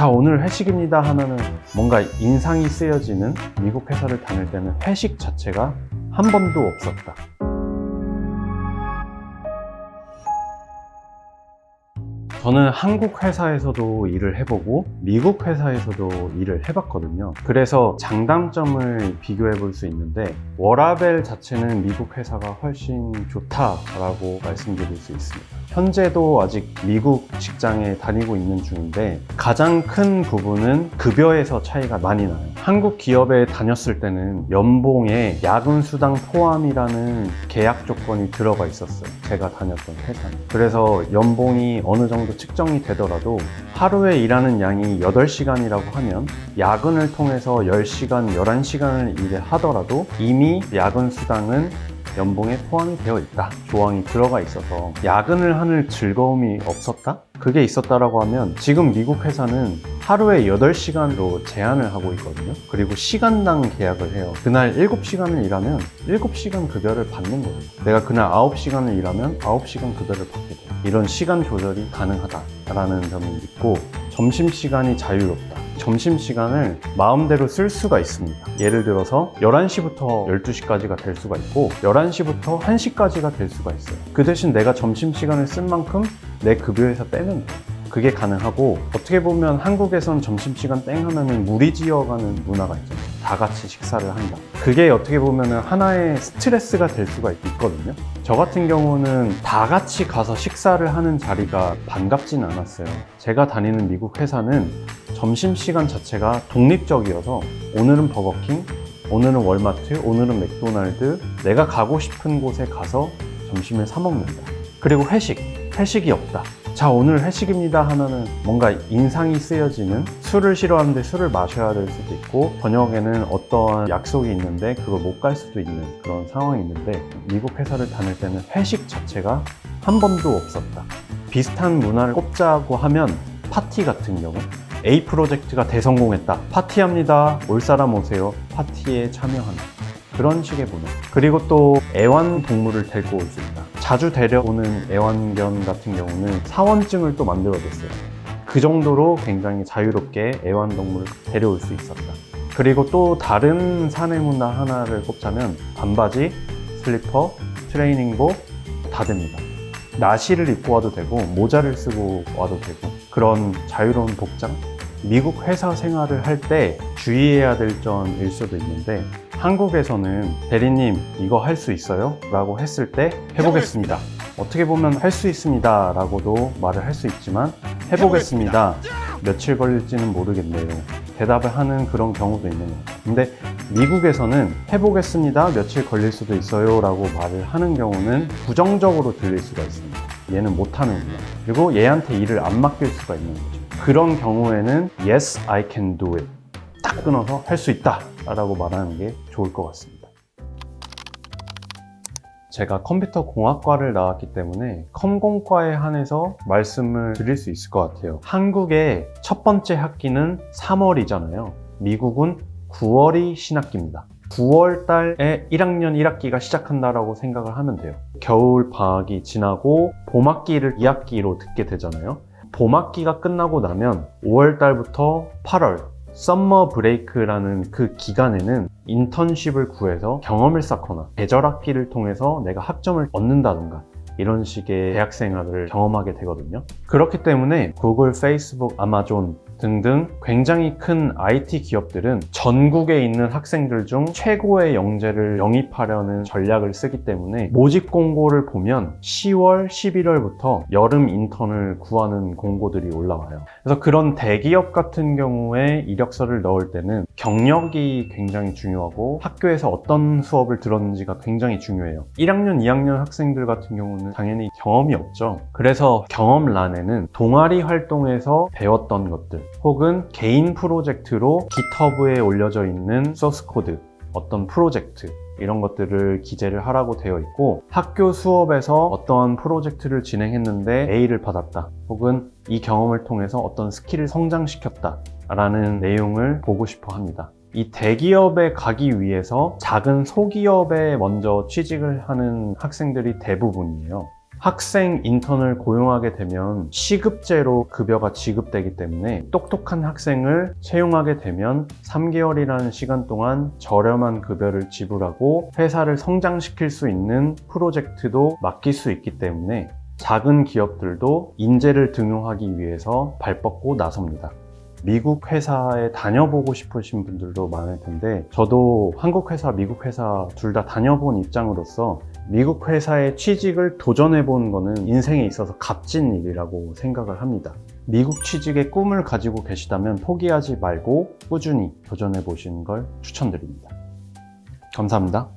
자, 오늘 회식입니다 하면은 뭔가 인상이 쓰여지는 미국 회사를 다닐 때는 회식 자체가 한 번도 없었다. 저는 한국 회사에서도 일을 해보고 미국 회사에서도 일을 해봤거든요. 그래서 장단점을 비교해 볼 수 있는데 워라벨 자체는 미국 회사가 훨씬 좋다라고 말씀드릴 수 있습니다. 현재도 아직 미국 직장에 다니고 있는 중인데 가장 큰 부분은 급여에서 차이가 많이 나요. 한국 기업에 다녔을 때는 연봉에 야근 수당 포함이라는 계약 조건이 들어가 있었어요. 제가 다녔던 회사는. 그래서 연봉이 어느 정도 측정이 되더라도 하루에 일하는 양이 8시간이라고 하면 야근을 통해서 10시간, 11시간을 일하더라도 이미 야근 수당은 연봉에 포함이 되어 있다. 조항이 들어가 있어서 야근을 하는 즐거움이 없었다? 그게 있었다라고 하면 지금 미국 회사는 하루에 8시간으로 제한을 하고 있거든요. 그리고 시간당 계약을 해요. 그날 7시간을 일하면 7시간 급여를 받는 거예요. 내가 그날 9시간을 일하면 9시간 급여를 받게 돼요. 이런 시간 조절이 가능하다라는 점이 있고 점심시간이 자유롭다. 점심시간을 마음대로 쓸 수가 있습니다. 예를 들어서 11시부터 12시까지가 될 수가 있고 11시부터 1시까지가 될 수가 있어요. 그 대신 내가 점심시간을 쓴 만큼 내 급여에서 빼면 돼요. 그게 가능하고 어떻게 보면 한국에선 점심시간 땡 하면은 무리지어가는 문화가 있잖아요. 다 같이 식사를 한다. 그게 어떻게 보면은 하나의 스트레스가 될 수가 있거든요. 저 같은 경우는 다 같이 가서 식사를 하는 자리가 반갑진 않았어요. 제가 다니는 미국 회사는 점심시간 자체가 독립적이어서 오늘은 버거킹, 오늘은 월마트, 오늘은 맥도날드, 내가 가고 싶은 곳에 가서 점심을 사먹는다. 그리고 회식, 회식이 없다. 자, 오늘 회식입니다 하면은 뭔가 인상이 쓰여지는 술을 싫어하는데 술을 마셔야 될 수도 있고, 저녁에는 어떠한 약속이 있는데 그걸 못 갈 수도 있는 그런 상황이 있는데, 미국 회사를 다닐 때는 회식 자체가 한 번도 없었다. 비슷한 문화를 꼽자고 하면 파티 같은 경우, A 프로젝트가 대성공했다. 파티합니다. 올 사람 오세요. 파티에 참여합니다. 그런 식의 문화. 그리고 또 애완동물을 데리고 올 수 있다. 자주 데려오는 애완견 같은 경우는 사원증을 또 만들어줬어요. 그 정도로 굉장히 자유롭게 애완동물을 데려올 수 있었다. 그리고 또 다른 사내 문화 하나를 꼽자면 반바지, 슬리퍼, 트레이닝복 다 됩니다. 나시를 입고 와도 되고 모자를 쓰고 와도 되고 그런 자유로운 복장 미국 회사 생활을 할 때 주의해야 될 점일 수도 있는데 한국에서는 대리님 이거 할 수 있어요? 라고 했을 때 해보겠습니다. 어떻게 보면 할 수 있습니다 라고도 말을 할 수 있지만 해보겠습니다. 며칠 걸릴지는 모르겠네요. 대답을 하는 그런 경우도 거예요. 근데 미국에서는 해보겠습니다. 며칠 걸릴 수도 있어요. 라고 말을 하는 경우는 부정적으로 들릴 수가 있습니다. 얘는 못하는구나. 그리고 얘한테 일을 안 맡길 수가 있는 거죠. 그런 경우에는 Yes, I can do it. 딱 끊어서 할 수 있다. 라고 말하는 게 좋을 것 같습니다. 제가 컴퓨터 공학과를 나왔기 때문에 컴공과에 한해서 말씀을 드릴 수 있을 것 같아요. 한국의 첫 번째 학기는 3월이잖아요. 미국은 9월이 신학기입니다. 9월 달에 1학년 1학기가 시작한다라고 생각을 하면 돼요. 겨울 방학이 지나고 봄 학기를 2학기로 듣게 되잖아요. 봄 학기가 끝나고 나면 5월 달부터 8월 썸머 브레이크라는 그 기간에는 인턴십을 구해서 경험을 쌓거나 계절 학기를 통해서 내가 학점을 얻는다던가 이런 식의 대학 생활을 경험하게 되거든요. 그렇기 때문에 구글, 페이스북, 아마존 등등 굉장히 큰 IT 기업들은 전국에 있는 학생들 중 최고의 영재를 영입하려는 전략을 쓰기 때문에 모집 공고를 보면 10월, 11월부터 여름 인턴을 구하는 공고들이 올라와요. 그래서 그런 대기업 같은 경우에 이력서를 넣을 때는 경력이 굉장히 중요하고 학교에서 어떤 수업을 들었는지가 굉장히 중요해요. 1학년, 2학년 학생들 같은 경우는 당연히 경험이 없죠. 그래서 경험란에는 동아리 활동에서 배웠던 것들 혹은 개인 프로젝트로 GitHub에 올려져 있는 소스 코드, 어떤 프로젝트 이런 것들을 기재를 하라고 되어 있고 학교 수업에서 어떠한 프로젝트를 진행했는데 A를 받았다 혹은 이 경험을 통해서 어떤 스킬을 성장시켰다 라는 내용을 보고 싶어 합니다. 이 대기업에 가기 위해서 작은 소기업에 먼저 취직을 하는 학생들이 대부분이에요. 학생 인턴을 고용하게 되면 시급제로 급여가 지급되기 때문에 똑똑한 학생을 채용하게 되면 3개월이라는 시간 동안 저렴한 급여를 지불하고 회사를 성장시킬 수 있는 프로젝트도 맡길 수 있기 때문에 작은 기업들도 인재를 등용하기 위해서 발뻗고 나섭니다. 미국 회사에 다녀보고 싶으신 분들도 많을 텐데 저도 한국 회사, 미국 회사 둘 다 다녀본 입장으로서 미국 회사에 취직을 도전해 본 거는 인생에 있어서 값진 일이라고 생각을 합니다. 미국 취직의 꿈을 가지고 계시다면 포기하지 말고 꾸준히 도전해 보시는 걸 추천드립니다. 감사합니다.